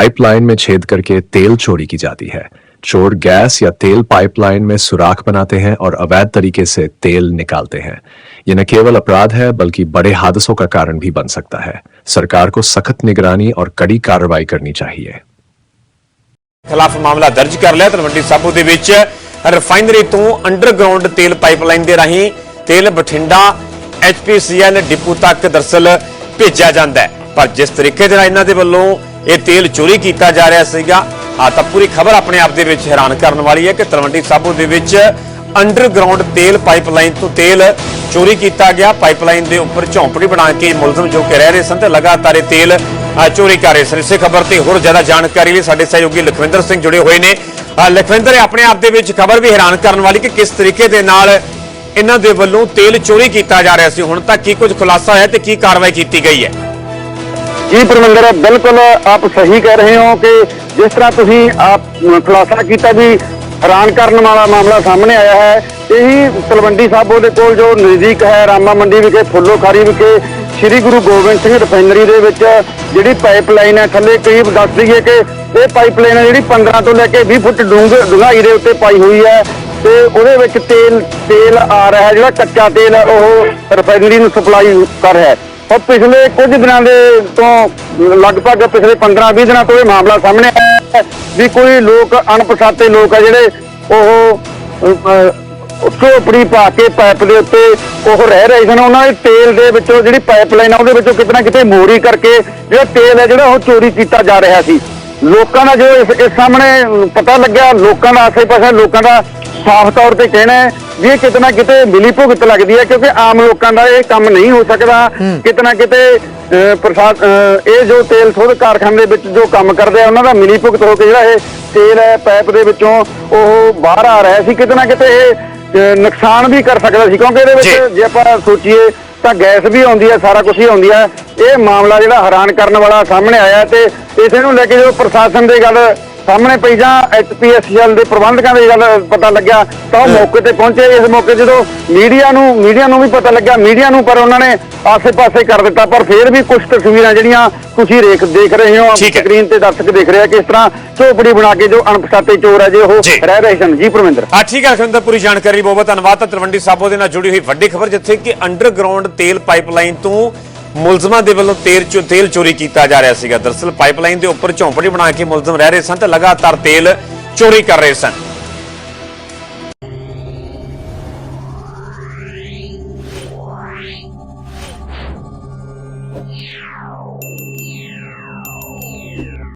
Pipeline में छेद करके तेल चोरी की जाती है चोर गैस या तेल पाइपलाइन में सुराख बनाते हैं और अवैध तरीके से तेल निकालते हैं ये न केवल अपराध है बल्कि बड़े हादसों का कारण भी बन सकता है सरकार को सख्त निगरानी और कड़ी कार्रवाई करनी चाहिए ਖਿਲਾਫ ਮਾਮਲਾ ਦਰਜ ਕਰ ਲਿਆ ਤਲਵੰਡੀ ਸਾਬੋ ਦੇ ਵਿੱਚ ਰਿਫਾਈਨਰੀ ਤੋਂ ਅੰਡਰਗਰਾਉਂਡ ਤੇਲ ਪਾਈਪਲਾਈਨ ਦੇ ਰਾਹੀਂ ਤੇਲ ਬਠਿੰਡਾ ਐਚਪੀਸੀਐਲ ਡਿਪੂ ਤੱਕ ਦਰਸਲ ਭੇਜਿਆ ਜਾਂਦਾ ਹੈ ਪਰ ਜਿਸ ਤਰੀਕੇ ਦੇ ਨਾਲ ਇਹਨਾਂ ਦੇ ਵੱਲੋਂ ਇਹ ਤੇਲ ਚੋਰੀ ਕੀਤਾ ਜਾ ਰਿਹਾ ਸੀਗਾ। ਆ ਤਾਂ ਪੂਰੀ ਖਬਰ ਆਪਣੇ ਆਪ ਦੇ ਵਿੱਚ ਹੈਰਾਨ ਕਰਨ ਵਾਲੀ ਹੈ ਕਿ ਤਲਵੰਡੀ ਸਾਬੋ ਦੇ ਵਿੱਚ ਅੰਡਰਗਰਾਉਂਡ ਤੇਲ ਪਾਈਪਲਾਈਨ ਤੋਂ ਤੇਲ ਚੋਰੀ ਕੀਤਾ ਗਿਆ। ਪਾਈਪਲਾਈਨ ਦੇ ਉੱਪਰ ਝੌਂਪੜੀ ਬਣਾ ਕੇ ਮੁਲਜ਼ਮ ਜੋ ਕਿ ਰਹਿ ਰਹੇ ਸਨ ਤੇ ਲਗਾਤਾਰ ਇਹ ਤੇਲ ਚੋਰੀ ਕਰ ਰਹੇ ਸਨ। ਇਸੇ ਖਬਰ ਤੇ ਹੋਰ ਜ਼ਿਆਦਾ ਜਾਣਕਾਰੀ ਲਈ ਸਾਡੇ ਸਹਿਯੋਗੀ ਲਖਵਿੰਦਰ ਸਿੰਘ ਜੁੜੇ ਹੋਏ ਨੇ। ਲਖਵਿੰਦਰ ਆਪਣੇ ਆਪ ਦੇ ਵਿੱਚ ਖਬਰ ਵੀ ਹੈਰਾਨ ਕਰਨ ਵਾਲੀ ਕਿ ਕਿਸ ਤਰੀਕੇ ਦੇ ਨਾਲ ਇਹਨਾਂ ਦੇ ਵੱਲੋਂ ਤੇਲ ਚੋਰੀ ਕੀਤਾ ਜਾ ਰਿਹਾ ਸੀ। ਹੁਣ ਤੱਕ ਕੀ ਕੁਝ ਖੁਲਾਸਾ ਹੋਇਆ ਤੇ ਕੀ ਕਾਰਵਾਈ ਕੀਤੀ ਗਈ ਹੈ? ਜੀ ਪਰਮਿੰਦਰ, ਬਿਲਕੁਲ ਆਪ ਸਹੀ ਕਹਿ ਰਹੇ ਹੋ ਕਿ ਜਿਸ ਤਰ੍ਹਾਂ ਤੁਸੀਂ ਆਪ ਖੁਲਾਸਾ ਕੀਤਾ ਵੀ ਹੈਰਾਨ ਕਰਨ ਵਾਲਾ ਮਾਮਲਾ ਸਾਹਮਣੇ ਆਇਆ ਹੈ, ਇਹੀ ਤਲਵੰਡੀ ਸਾਬੋ ਦੇ ਕੋਲ ਜੋ ਨਜ਼ਦੀਕ ਹੈ, ਰਾਮਾ ਮੰਡੀ ਵਿਖੇ ਫੁੱਲੋ ਖਾਰੀ ਵਿਖੇ, ਸ੍ਰੀ ਗੁਰੂ ਗੋਬਿੰਦ ਸਿੰਘ ਰਿਫਾਈਨਰੀ ਦੇ ਵਿੱਚ ਜਿਹੜੀ ਪਾਈਪਲਾਈਨ ਹੈ, ਥੱਲੇ ਕਰੀਬ ਦੱਸ ਦਈਏ ਕਿ ਇਹ ਪਾਈਪਲਾਈਨ ਹੈ ਜਿਹੜੀ 15 ਤੋਂ ਲੈ ਕੇ 20 ਫੁੱਟ ਡੂੰਘ ਡੂੰਘਾਈ ਦੇ ਉੱਤੇ ਪਾਈ ਹੋਈ ਹੈ ਤੇ ਉਹਦੇ ਵਿੱਚ ਤੇਲ ਤੇਲ ਆ ਰਿਹਾ ਜਿਹੜਾ ਕੱਚਾ ਤੇਲ ਹੈ, ਉਹ ਰਿਫਾਈਨਰੀ ਨੂੰ ਸਪਲਾਈ ਕਰ ਰਿਹਾ ਹੈ। ਔਰ ਪਿਛਲੇ ਕੁਝ ਦਿਨਾਂ ਦੇ ਤੋਂ ਲਗਭਗ ਪਿਛਲੇ 15-20 ਦਿਨਾਂ ਤੋਂ ਇਹ ਮਾਮਲਾ ਸਾਹਮਣੇ ਆਇਆ ਹੈ ਵੀ ਕੋਈ ਲੋਕ, ਅਣਪਛਾਤੇ ਲੋਕ ਆ ਜਿਹੜੇ ਉਹ ਝੋਪੜੀ ਪਾ ਕੇ ਪਾਈਪ ਦੇ ਉੱਤੇ ਉਹ ਰਹਿ ਰਹੇ ਸਨ। ਉਹਨਾਂ ਦੇ ਤੇਲ ਦੇ ਵਿੱਚੋਂ ਜਿਹੜੀ ਪਾਈਪਲਾਈਨ ਆ, ਉਹਦੇ ਵਿੱਚੋਂ ਕਿਤੇ ਨਾ ਕਿਤੇ ਮੋਰੀ ਕਰਕੇ ਜਿਹੜਾ ਤੇਲ ਹੈ ਜਿਹੜਾ ਉਹ ਚੋਰੀ ਕੀਤਾ ਜਾ ਰਿਹਾ ਸੀ। ਲੋਕਾਂ ਦਾ ਜੋ ਇਸ ਇਸ ਸਾਹਮਣੇ ਪਤਾ ਲੱਗਿਆ, ਲੋਕਾਂ ਦਾ ਆਸੇ-ਪਾਸੇ ਲੋਕਾਂ ਦਾ ਸਾਫ਼ ਤੌਰ ਤੇ ਕਹਿਣਾ ਹੈ ਵੀ ਕਿਤੇ ਨਾ ਕਿਤੇ ਮਿਲੀ ਭੁਗਤ ਲੱਗਦੀ ਹੈ ਕਿਉਂਕਿ ਆਮ ਲੋਕਾਂ ਦਾ ਇਹ ਕੰਮ ਨਹੀਂ ਹੋ ਸਕਦਾ। ਕਿਤੇ ਨਾ ਕਿਤੇ ਪ੍ਰਸ਼ਾਦ ਇਹ ਜੋ ਤੇਲ ਸੋਧ ਕਾਰਖਾਨੇ ਦੇ ਵਿੱਚ ਜੋ ਕੰਮ ਕਰਦੇ ਆ ਉਹਨਾਂ ਦਾ ਮਿਲੀ ਭੁਗਤ ਹੋ ਕੇ ਜਿਹੜਾ ਇਹ ਤੇਲ ਹੈ ਪਾਈਪ ਦੇ ਵਿੱਚੋਂ ਉਹ ਬਾਹਰ ਆ ਰਿਹਾ ਸੀ। ਕਿਤੇ ਨਾ ਕਿਤੇ ਇਹ ਨੁਕਸਾਨ ਵੀ ਕਰ ਸਕਦਾ ਸੀ ਕਿਉਂਕਿ ਇਹਦੇ। ਵਿੱਚ ਜੇ। ਆਪਾਂ ਸੋਚੀਏ ਤਾਂ ਗੈਸ ਵੀ ਆਉਂਦੀ ਹੈ ਸਾਰਾ ਕੁਝ ਹੀ ਆਉਂਦੀ ਹੈ। ਇਹ ਮਾਮਲਾ ਜਿਹੜਾ ਹੈਰਾਨ ਕਰਨ ਵਾਲਾ ਸਾਹਮਣੇ ਆਇਆ ਤੇ ਇਸੇ ਨੂੰ ਲੈ ਕੇ ਜਦੋਂ ਪ੍ਰਸ਼ਾਸਨ ਦੀ ਗੱਲ ਸਾਹਮਣੇ ਪਈ ਜਾਂ ਐਚਪੀਐਸਐਲ ਦੇ ਪ੍ਰਬੰਧਕਾਂ ਦੀ ਗੱਲ ਪਤਾ ਲੱਗਿਆ ਤਾਂ ਉਹ ਮੌਕੇ ਤੇ ਪਹੁੰਚੇ। ਇਸ ਮੌਕੇ ਜਦੋਂ ਮੀਡੀਆ ਨੂੰ ਮੀਡੀਆ ਨੂੰ ਵੀ ਪਤਾ ਲੱਗਾ ਮੀਡੀਆ ਨੂੰ ਪਰ ਉਹਨਾਂ ਨੇ ਆਸੇ-ਪਾਸੇ ਕਰ ਦਿੱਤਾ। ਪਰ ਫਿਰ ਵੀ ਕੁਝ ਤਸਵੀਰਾਂ ਜਿਹੜੀਆਂ ਤੁਸੀਂ ਦੇਖ ਦੇਖ ਰਹੇ ਹੋ। ਸਕਰੀਨ ਤੇ ਦਰਸ਼ਕ ਦੇਖ ਰਹੇ ਆ ਕਿਸ ਤਰ੍ਹਾਂ ਝੋਪੜੀ ਬਣਾ ਕੇ ਜੋ ਅਣਪਛਾਤੇ ਚੋਰ ਹੈ ਜੇ ਉਹ। ਰਹਿ ਰਹੇ ਸਨ। ਜੀ ਪਰਮਿੰਦਰ। ਆ ਠੀਕ ਹੈ ਲਖਵਿੰਦਰ ਪੂਰੀ ਜਾਣਕਾਰੀ ਬਹੁਤ ਬਹੁਤ ਧੰਨਵਾਦ। ਤਾਂ ਤਲਵੰਡੀ ਸਾਬੋ ਦੇ ਨਾਲ ਜੁੜੀ ਹੋਈ ਵੱਡੀ ਖਬਰ ਜਿੱਥੇ ਕਿ ਅੰਡਰਗਰਾਉਂਡ ਤੇਲ ਪਾਈਪਲਾਈਨ ਤੋਂ ਮੁਲਜ਼ਮਾਂ ਦੇ ਵੱਲੋਂ ਤੇਲ ਚੋ ਤੇਲ ਚੋਰੀ ਕੀਤਾ ਜਾ ਰਿਹਾ ਸੀਗਾ। ਦਰਸਲ ਪਾਈਪਲਾਈਨ ਦੇ ਉੱਪਰ ਝੌਂਪੜੀ ਬਣਾ ਕੇ ਮੁਲਜ਼ਮ ਰਹਿ ਰਹੇ ਸਨ ਤੇ ਲਗਾਤਾਰ ਤੇਲ ਚੋਰੀ ਕਰ ਰਹੇ ਸਨ।